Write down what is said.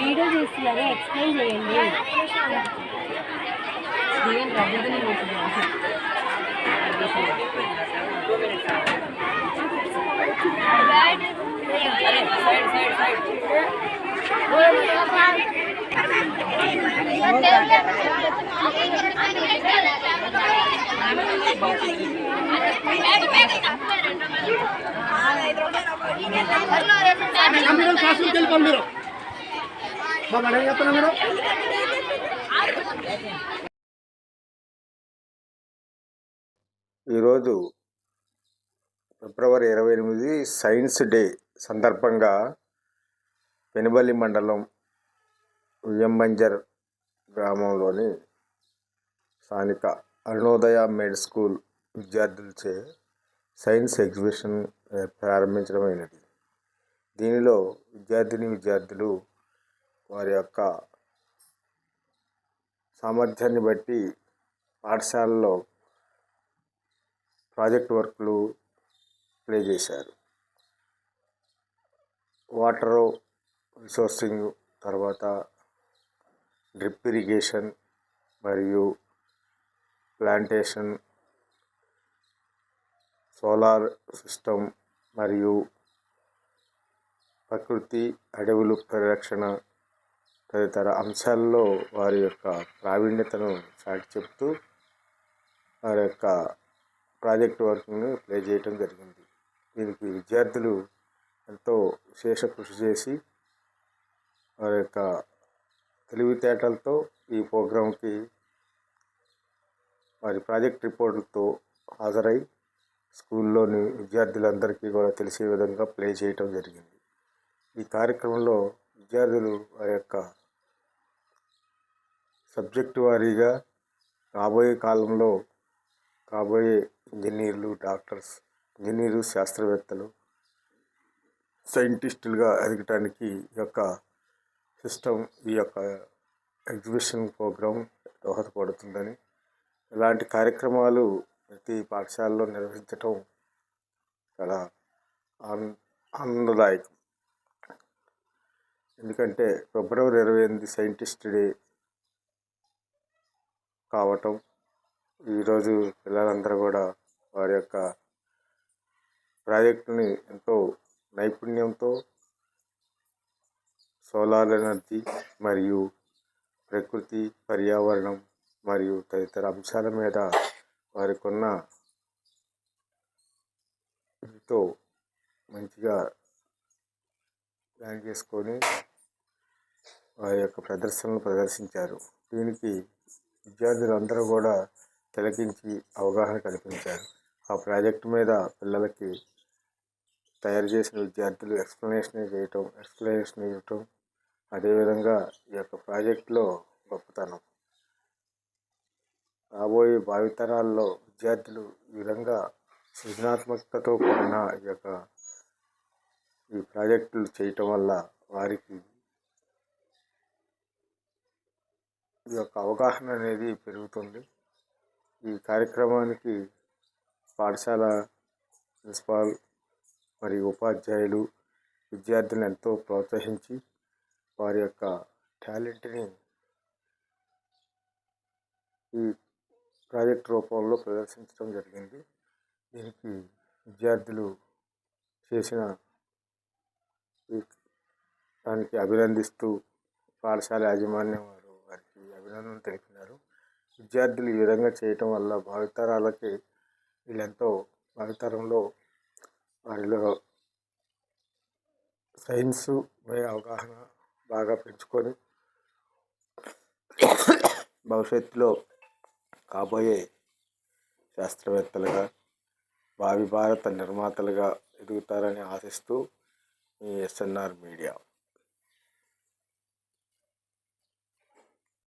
Video చేస్తున్నారు explain చేయండి మీరు క్లాసులకు వెళ్ళిపోండి మీరు. మా మేడం చెప్తున్నా మీరు ఈరోజు ఫిబ్రవరి ఇరవై ఎనిమిది సైన్స్ డే సందర్భంగా పెనుబల్లి మండలం ఉయ్యంబంజర్ గ్రామంలోని స్థానిక అరుణోదయ మెడ్ స్కూల్ విద్యార్థులచే సైన్స్ ఎగ్జిబిషన్ ప్రారంభించడం ప్రారంభించడమైనది దీనిలో విద్యార్థిని విద్యార్థులు వారి యొక్క సామర్థ్యాన్ని బట్టి పాఠశాలలో ప్రాజెక్ట్ వర్క్లు ప్లే చేశారు. వాటర్ రిసోర్సింగ్ తర్వాత డ్రిప్ ఇరిగేషన్ మరియు ప్లాంటేషన్ సోలార్ సిస్టమ్ మరియు ప్రకృతి అడవులు పరిరక్షణ తదితర అంశాల్లో వారి యొక్క ప్రావీణ్యతను చాటి చెప్తూ వారి యొక్క ప్రాజెక్ట్ వర్క్ని ప్లే చేయటం జరిగింది. దీనికి విద్యార్థులు ఎంతో విశేష కృషి చేసి వారి యొక్క తెలివితేటలతో ఈ ప్రోగ్రాంకి వారి ప్రాజెక్ట్ రిపోర్టులతో హాజరై స్కూల్లోని విద్యార్థులందరికీ కూడా తెలిసే విధంగా ప్లే చేయటం జరిగింది. ఈ కార్యక్రమంలో విద్యార్థులు వారి యొక్క సబ్జెక్టు వారీగా రాబోయే కాలంలో కాబోయే ఇంజనీర్లు డాక్టర్స్ ఇంజనీరు శాస్త్రవేత్తలు సైంటిస్టులుగా ఎదగటానికి ఈ యొక్క సిస్టమ్ ఈ యొక్క ఎగ్జిబిషన్ ప్రోగ్రాం దోహదపడుతుందని ఇలాంటి కార్యక్రమాలు ప్రతి పాఠశాలలో నిర్వహించటం చాలా ఆన్ ఆనందదాయకం. ఎందుకంటే ఫిబ్రవరి ఇరవై ఎనిమిది సైంటిస్ట్ డే కావటం ఈరోజు పిల్లలందరూ కూడా వారి యొక్క ప్రాజెక్టుని ఎంతో నైపుణ్యంతో సోలార్ ఎనర్జీ మరియు ప్రకృతి పర్యావరణం మరియు తదితర అంశాల మీద వారికి ఉన్న ఎంతో మంచిగా ప్లాన్ చేసుకొని వారి యొక్క ప్రదర్శనలు ప్రదర్శించారు. దీనికి విద్యార్థులందరూ కూడా తిలకించి అవగాహన కల్పించారు. ఆ ప్రాజెక్టు మీద పిల్లలకి తయారు చేసిన విద్యార్థులు ఎక్స్ప్లెనేషన్ చేయటం ఎక్స్ప్లెనేషన్ ఇవ్వటం అదేవిధంగా ఈ యొక్క ప్రాజెక్టులో గొప్పతనం. రాబోయే భావితరాల్లో విద్యార్థులు ఈ విధంగా సృజనాత్మకతతో కూడిన ఈ యొక్క ఈ ప్రాజెక్టులు చేయటం వల్ల వారికి ఈ యొక్క అవగాహన అనేది పెరుగుతుంది. ఈ కార్యక్రమానికి పాఠశాల ప్రిన్సిపాల్ మరియు ఉపాధ్యాయులు విద్యార్థులను ఎంతో ప్రోత్సహించి వారి యొక్క టాలెంట్ని ఈ ప్రాజెక్ట్ రూపంలో ప్రదర్శించడం జరిగింది. దీనికి విద్యార్థులు చేసిన దానికి అభినందిస్తూ పాఠశాల యాజమాన్యం వారు వారికి అభినందనలు తెలిపినారు. విద్యార్థులు ఈ విధంగా చేయటం వల్ల భావితరాలకి వీళ్ళెంతో భావితరంలో వారిలో సైన్స్ పై అవగాహన బాగా పెంచుకొని భవిష్యత్తులో కాబోయే శాస్త్రవేత్తలుగా భావి భారత నిర్మాతలుగా ఎదుగుతారని ఆశిస్తూ एस एन आर मीडिया।